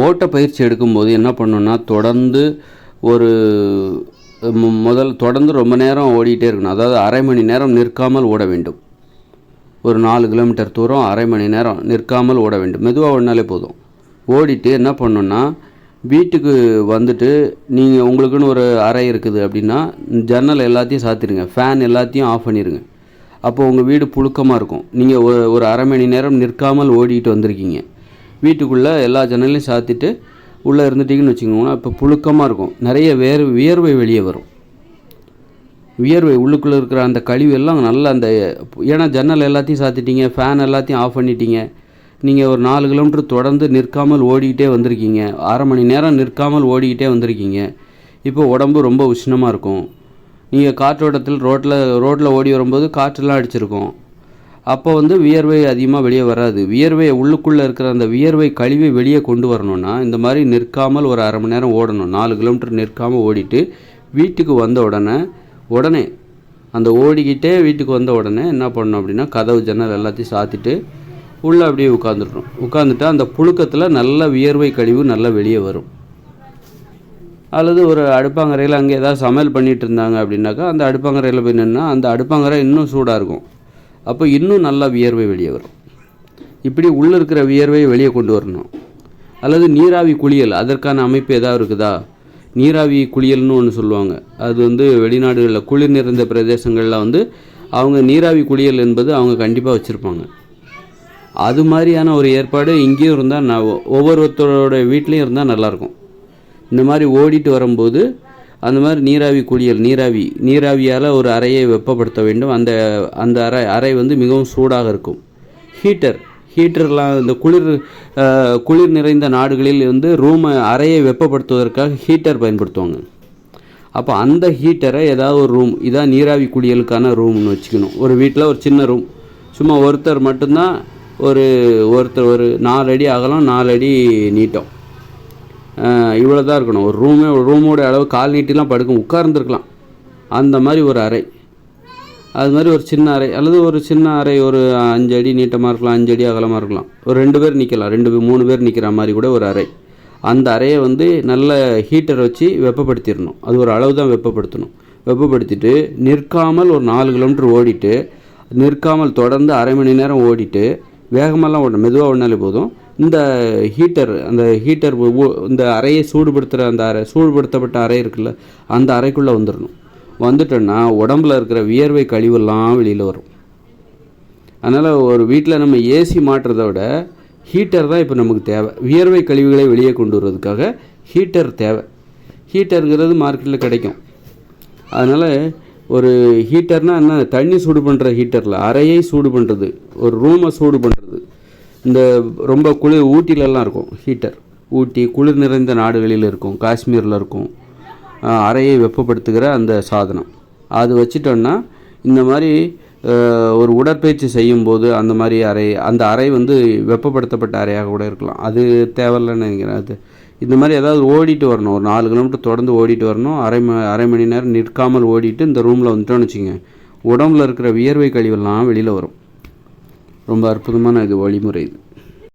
ஓட்ட பயிற்சி எடுக்கும்போது என்ன பண்ணணும்னா தொடர்ந்து ஒரு முதல் தொடர்ந்து ரொம்ப நேரம் ஓடிட்டே இருக்கணும். அதாவது அரை மணி நேரம் நிற்காமல் ஓட வேண்டும். ஒரு நாலு கிலோமீட்டர் தூரம் அரை மணி நேரம் நிற்காமல் ஓட வேண்டும். மெதுவாக ஓடினாலே போதும். ஓடிட்டு என்ன பண்ணணும்னா வீட்டுக்கு வந்துட்டு நீங்கள் உங்களுக்குன்னு ஒரு அறை இருக்குது அப்படின்னா ஜன்னல் எல்லாத்தையும் சாத்திடுங்க ஃபேன் எல்லாத்தையும் ஆஃப் பண்ணிடுங்க அப்போது உங்கள் வீடு புழுக்கமாக இருக்கும். நீங்கள் ஒரு ஒரு அரை மணி நேரம் நிற்காமல் ஓடிட்டு வந்திருக்கீங்க. வீட்டுக்குள்ளே எல்லா ஜன்னலையும் சாத்திட்டு உள்ளே இருந்துட்டீங்கன்னு வச்சுக்கோங்களேன் இப்போ புழுக்கமாக இருக்கும். நிறைய வேர் வியர்வை வெளியே வரும். வியர்வை உள்ளுக்குள்ளே இருக்கிற அந்த கழிவு எல்லாம் நல்லா அந்த ஏன்னா ஜன்னல் எல்லாத்தையும் சாத்திட்டீங்க ஃபேன் எல்லாத்தையும் ஆஃப் பண்ணிட்டீங்க. நீங்கள் ஒரு நாலு கிலோமீட்டர் தொடர்ந்து நிற்காமல் ஓடிக்கிட்டே வந்திருக்கீங்க. அரை மணி நேரம் நிற்காமல் ஓடிக்கிட்டே வந்திருக்கீங்க. இப்போ உடம்பு ரொம்ப உஷ்ணமாக இருக்கும். நீங்கள் காற்றோட்டத்தில் ரோட்டில் ரோட்டில் ஓடி வரும்போது காற்றெல்லாம் அடிச்சிருக்கோம். அப்போ வந்து வியர்வை அதிகமாக வெளியே வராது. வியர்வை உள்ளுக்குள்ளே இருக்கிற அந்த வியர்வை கழிவை வெளியே கொண்டு வரணும்னா இந்த மாதிரி நிற்காமல் ஒரு அரை மணி நேரம் ஓடணும். நாலு கிலோமீட்டர் நிற்காமல் ஓடிட்டு வீட்டுக்கு வந்த உடனே உடனே அந்த ஓடிக்கிட்டே வீட்டுக்கு வந்த உடனே என்ன பண்ணணும் அப்படின்னா கதவு ஜன்னல் எல்லாத்தையும் சாத்திட்டு உள்ளே அப்படியே உட்காந்துடணும் உட்காந்துட்டா அந்த புழுக்கத்தில் நல்ல வியர்வை கழிவு நல்லா வெளியே வரும். அல்லது ஒரு அடுப்பாங்கரையில் அங்கே ஏதாவது சமையல் பண்ணிகிட்டு இருந்தாங்க அப்படின்னாக்கா அந்த அடுப்பாங்கரையில் போய் நின்னா அந்த அடுப்பாங்கரை இன்னும் சூடாக இருக்கும். அப்போ இன்னும் நல்லா வியர்வை வெளியே வரும். இப்படி உள்ளே இருக்கிற வியர்வையை வெளியே கொண்டு வரணும். அல்லது நீராவி குளியல் அதற்கான அமைப்பு எதாவது இருக்குதா? நீராவி குளியல்னு ஒன்று சொல்லுவாங்க. அது வந்து வெளிநாடுகளில் குளிர் நிறைந்த பிரதேசங்களில் வந்து அவங்க நீராவி குளியல் என்பது அவங்க கண்டிப்பாக வச்சுருப்பாங்க. அது மாதிரியான ஒரு ஏற்பாடு இங்கேயும் இருந்தால் நான் ஒவ்வொருத்தரோட வீட்லேயும் இருந்தால் நல்லாயிருக்கும் இந்த மாதிரி ஓடிட்டு வரும்போது அந்த மாதிரி நீராவி குளியல் நீராவி நீராவியால் ஒரு அறையை வெப்பப்படுத்த வேண்டும். அந்த அந்த அறை அறை வந்து மிகவும் சூடாக இருக்கும். ஹீட்டர் ஹீட்டர்லாம் இந்த குளிர் குளிர் நிறைந்த நாடுகளில் வந்து ரூமை அறையை வெப்பப்படுத்துவதற்காக ஹீட்டர் பயன்படுத்துவாங்க. அப்போ அந்த ஹீட்டரை ஏதாவது ஒரு ரூம் இதான் நீராவி குளியலுக்கான ரூம்னு வச்சுக்கணும். ஒரு வீட்டில் ஒரு சின்ன ரூம் சும்மா ஒருத்தர் மட்டும்தான் ஒரு ஒருத்தர் ஒரு நாலு அடி அகலம் நாலு அடி நீட்டம். இவ்வளோ தான் இருக்கணும். ஒரு ரூமே ஒரு ரூமோட அளவு கால் நீட்டிலாம் படுக்கும். உட்கார்ந்துருக்கலாம். அந்த மாதிரி ஒரு அறை. அது மாதிரி ஒரு சின்ன அறை. அல்லது ஒரு சின்ன அறை ஒரு அஞ்சு அடி நீட்டமாக இருக்கலாம் அஞ்சு அடி அகலமாக இருக்கலாம். ஒரு ரெண்டு பேர் நிற்கலாம் ரெண்டு பேர் மூணு பேர் நிற்கிற மாதிரி கூட ஒரு அறை. அந்த அறையை வந்து நல்ல ஹீட்டர் வச்சு வெப்பப்படுத்திடணும். அது ஒரு அளவு தான் வெப்பப்படுத்தணும். வெப்பப்படுத்திட்டு நிற்காமல் ஒரு நாலு கிலோமீட்டர் ஓடிட்டு நிற்காமல் தொடர்ந்து அரை மணி நேரம் ஓடிட்டு வேகமெல்லாம் ஓடணும் மெதுவாக ஓடினாலே போதும். இந்த ஹீட்டர் அந்த ஹீட்டர் இந்த அறையை சூடுபடுத்துகிற அந்த அறை சூடுபடுத்தப்பட்ட அறை இருக்குல்ல அந்த அறைக்குள்ளே வந்துடணும் வந்துட்டோன்னா உடம்புல இருக்கிற வியர்வை கழிவுலாம் வெளியில் வரும். அதனால் ஒரு வீட்டில் நம்ம ஏசி மாட்டுறதை விட ஹீட்டர் தான் இப்போ நமக்கு தேவை. வியர்வை கழிவுகளை வெளியே கொண்டு வர்றதுக்காக ஹீட்டர் தேவை. ஹீட்டருங்கிறது மார்க்கெட்டில் கிடைக்கும். அதனால் ஒரு ஹீட்டர்னால் என்ன? தண்ணி சூடு பண்ணுற ஹீட்டரில் அறையை சூடு பண்ணுறது ஒரு ரூமை சூடு பண்ணுறது இந்த ரொம்ப குளிர் ஊட்டிலெல்லாம் இருக்கும் ஹீட்டர் ஊட்டி குளிர் நிறைந்த நாடுகளில் இருக்கும் காஷ்மீரில் இருக்கும். அறையை வெப்பப்படுத்துகிற அந்த சாதனம். அது வச்சிட்டோன்னா இந்த மாதிரி ஒரு உடற்பயிற்சி செய்யும்போது அந்த மாதிரி அறை அந்த அறை வந்து வெப்பப்படுத்தப்பட்ட அறையாக கூட இருக்கலாம். அது தேவையில்லைன்னு நினைக்கிறேன். அது இந்த மாதிரி ஏதாவது ஓடிட்டு வரணும். ஒரு நாலு கிலோமீட்டர் தொடர்ந்து ஓடிட்டு வரணும். அரை ம அரை மணி நேரம் நிற்காமல் ஓடிட்டு இந்த ரூமில் வந்துட்டோன்னு வச்சுங்க உடம்புல இருக்கிற வியர்வை கழிவெல்லாம் வெளியில் வரும். ரொம்ப அற்புதமான இது வழிமுறை இது.